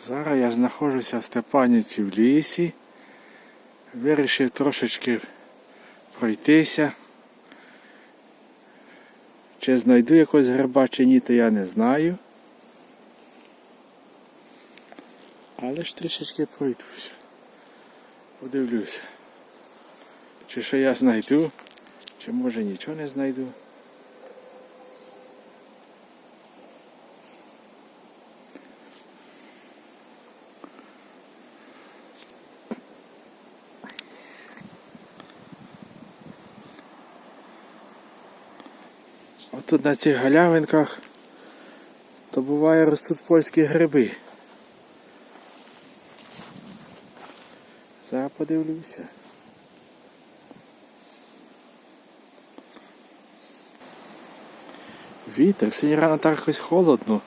Зараз я знаходжуся в Степанівці в лісі. Вирішив трошечки пройтися. Чи знайду якогось гриба чи ні, то я не знаю. Але ж трішечки пройдуся. Подивлюся. Чи що я знайду, чи може нічого не знайду. Отут на цих галявинках то буває ростуть польські гриби. Зараз подивлюся. Вітер, сьогодні рано так якось холодно.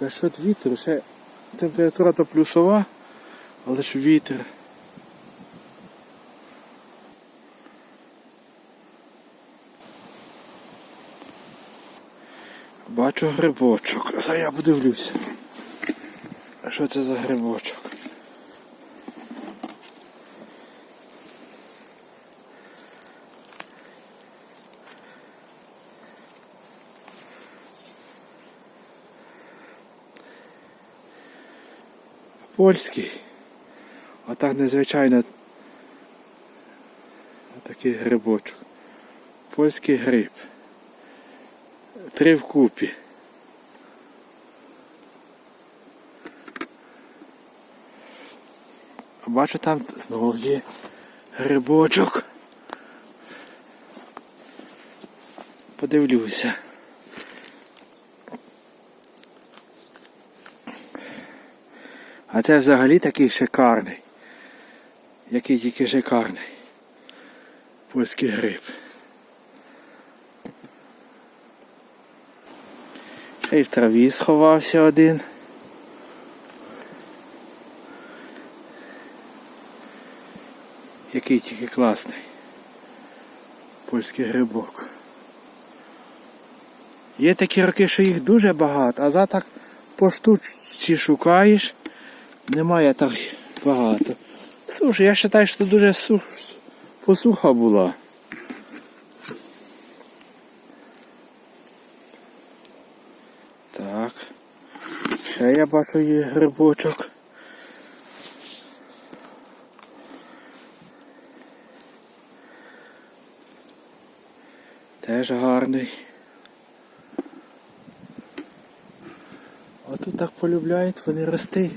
За що вітер? Ще температура то плюсова, але ж вітер. Бачу грибочок. Зараз я подивлюся. Що це за грибочок? Польський. Отак незвичайно такий грибочок. Польський гриб. Три вкупі. Бачу там знову є грибочок. Подивлюся. А це взагалі такий шикарний. Який тільки шикарний. Польський гриб. Ще й в траві сховався один. Який тільки класний. Польський грибок. Є такі роки, що їх дуже багато, а за так по штучці шукаєш, немає так багато. Слушай, я вважаю, що дуже сух, посуха була. Так. Ще я бачу є грибочок. Теж гарний. А тут так полюбляють вони рости.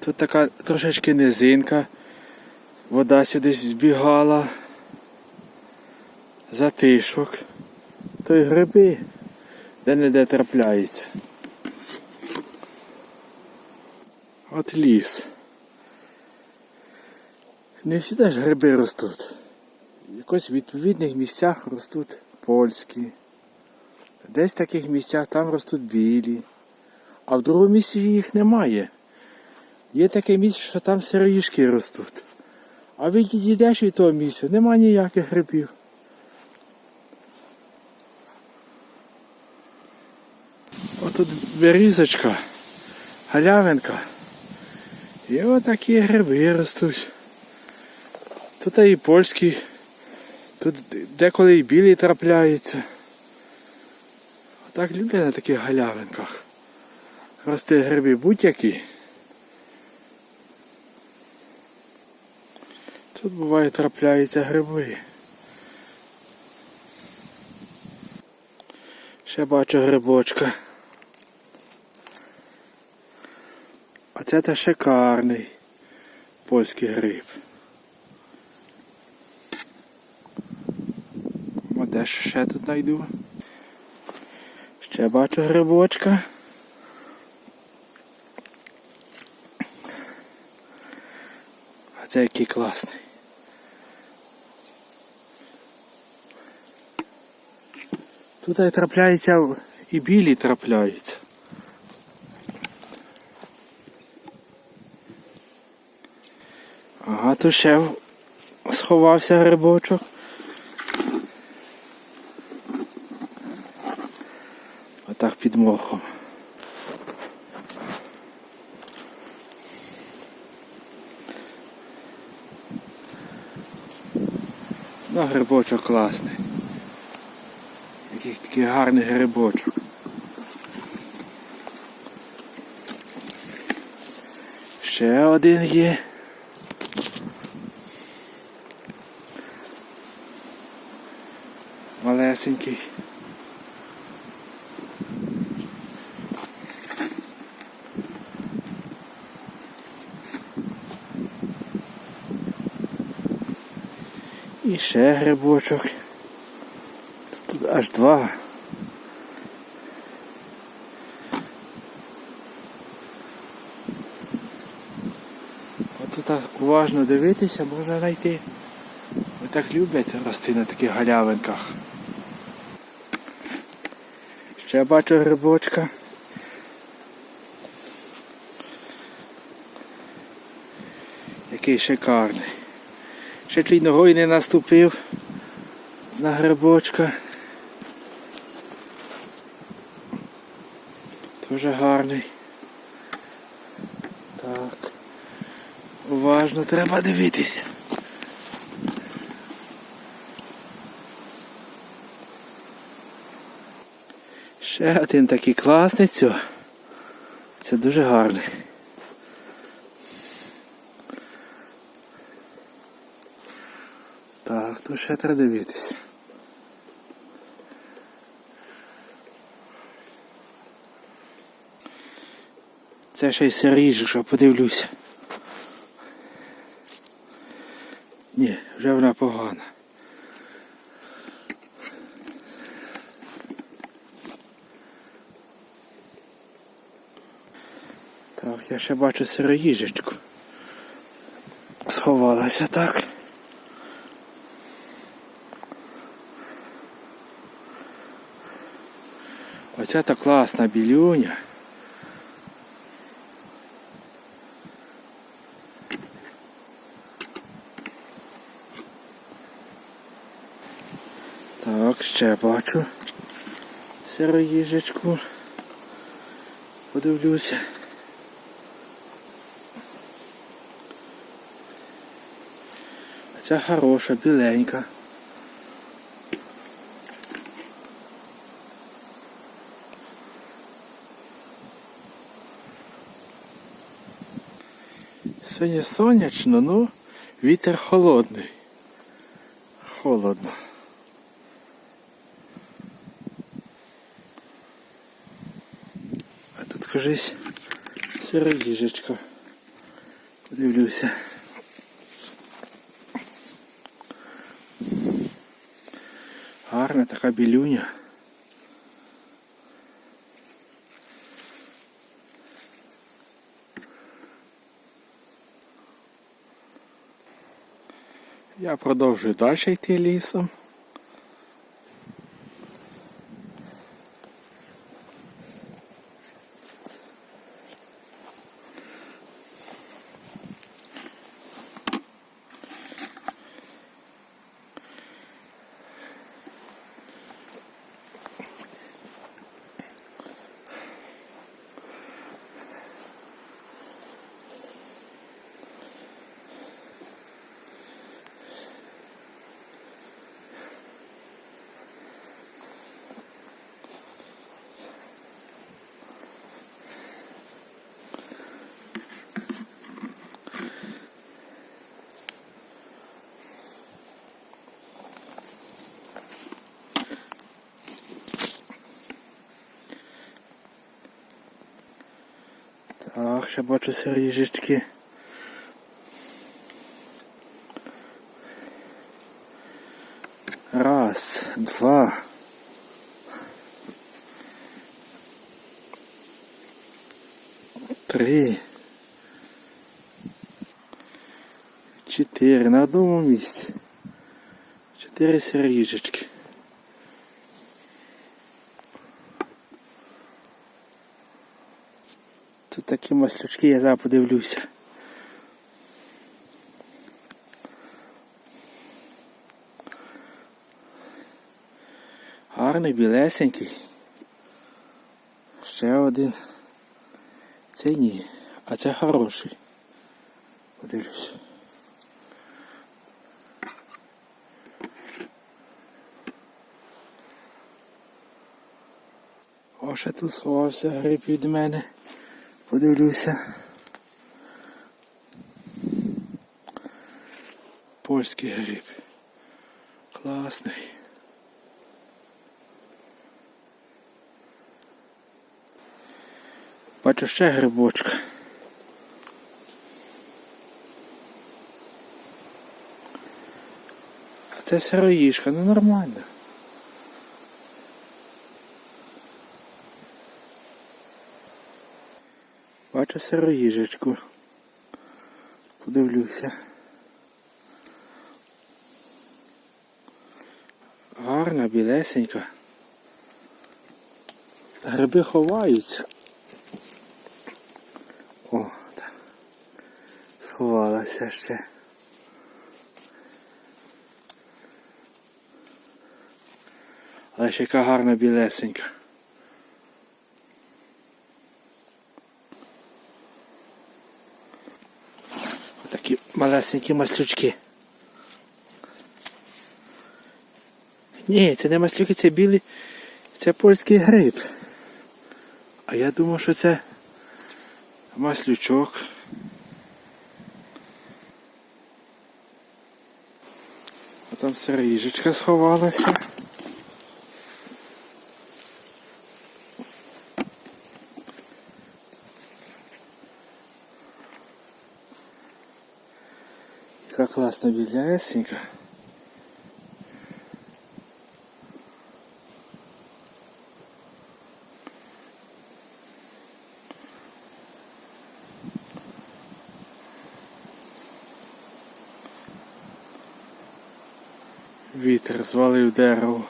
Тут така трошечки низинка. Вода сюди збігала. Затишок. То й гриби де-не-де трапляються. От ліс. Не всі ж гриби ростуть. Якось В відповідних місцях ростуть польські. Десь в таких місцях там ростуть білі. А в другому місці їх немає. Є таке місце, що там сироїшки ростуть. А відійдеш від того місця, нема ніяких грибів. Отут берізочка, галявинка. І отакі гриби ростуть. Тут і польські, тут деколи і білі трапляються. Отак люблять на таких галявинках. Рости гриби будь-які. Тут буває трапляються гриби. Ще бачу грибочка. А це та шикарний польський гриб. А де ж ще тут знайду? Ще бачу грибочка. А це який класний. Тут і трапляються і білі трапляються. Тут ще сховався грибочок. Отак під мохом. Ну, грибочок класний. Який такий гарний грибочок. Ще один є. Малесенький. І ще грибочок. Тут аж два. От так уважно дивитися можна знайти. Ви так люблять рости на таких галявинках. Ще бачу грибочка. Який шикарний. Ще чуть ногою не наступив на грибочка. Дуже гарний. Так. Уважно треба дивитися. Ще один такий класний цього. Це дуже гарний. Так, то ще треба дивитися. Це ще й сиріж, що подивлюся. Ні, вже вона погана. Так, я ще бачу сироїжечку. Сховалася так. Оця та класна білюня. Так, ще бачу сироїжечку. Подивлюся. Ця хороша, біленька. Сьогодні сонячно, ну вітер холодний. Холодно. А тут кажись сироїжечка. Подивлюся. Гарна така білюня. Я продовжую далі йти лісом. Так, ще бачу сиріжечки. Раз, два. Три. Чотири на одному місці. Чотири сиріжечки. Тут такі маслючки, я зараз подивлюся. Гарний, білесенький. Ще один. Це ні, а це хороший. Подивлюся. О, ще тут сховався гриб від мене. Подивлюся. Польський гриб. Класний. Бачу ще грибочка. А це сироїжка, ну нормально. Бачу сироїжечку. Подивлюся. Гарна, білесенька. Гриби ховаються. О, так. Сховалася ще. Але ще яка гарна білесенька. Такі малесенькі маслючки. Ні, це не маслюки, це білий, це польський гриб. А я думав, що це маслючок. А там сиріжечка сховалася. Яка класна білясенька. Вітер звалив дерево.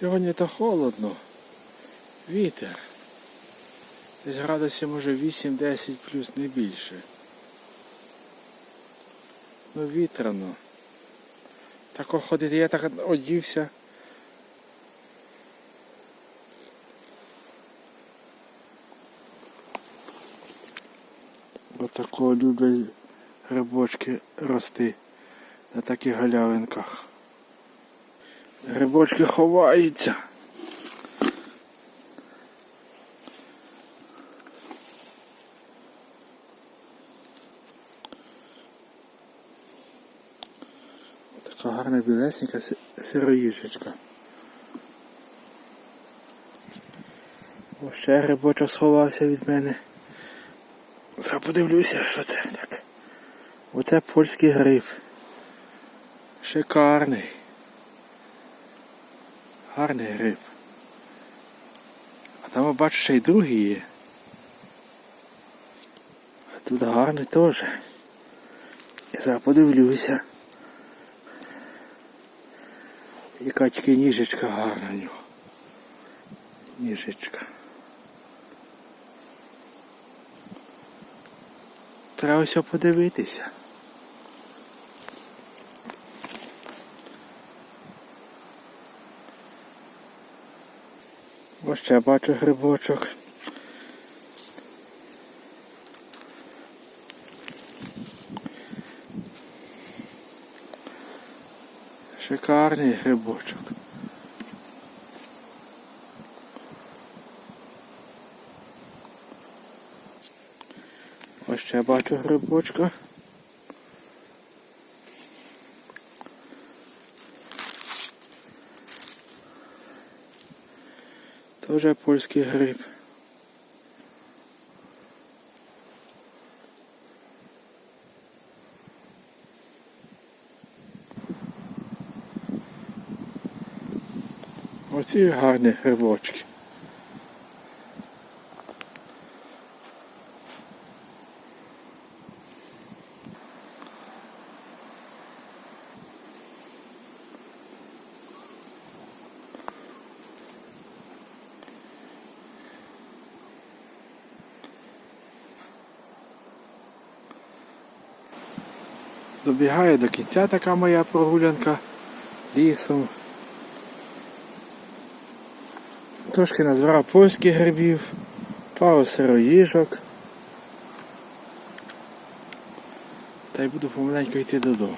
Сьогодні то холодно. Вітер. Десь градусів може 8-10 плюс не більше. Ну вітряно. Тако ходити, я так одівся. Отако люблять грибочки рости на таких галявинках. Грибочки ховаються. Така гарна білесенька си- сироїжечка. О, ще грибочок сховався від мене. Зараз подивлюся, що це так. Оце польський гриб. Шикарний. Гарний гриб. А там бачу ще й другий є. А тут гарний теж. Я зараз подивлюся. Яка тільки ніжечка гарна в нього. Ніжечка. Треба все подивитися. Ось ще бачу грибочок. Шикарний грибочок. Ось ще бачу грибочка. Тоже польський гриб. Оці гарні грибочки. Добігає до кінця така моя прогулянка лісом. трошки назбирав польських грибів, пару сироїжок. Та й буду помаленьку йти додому.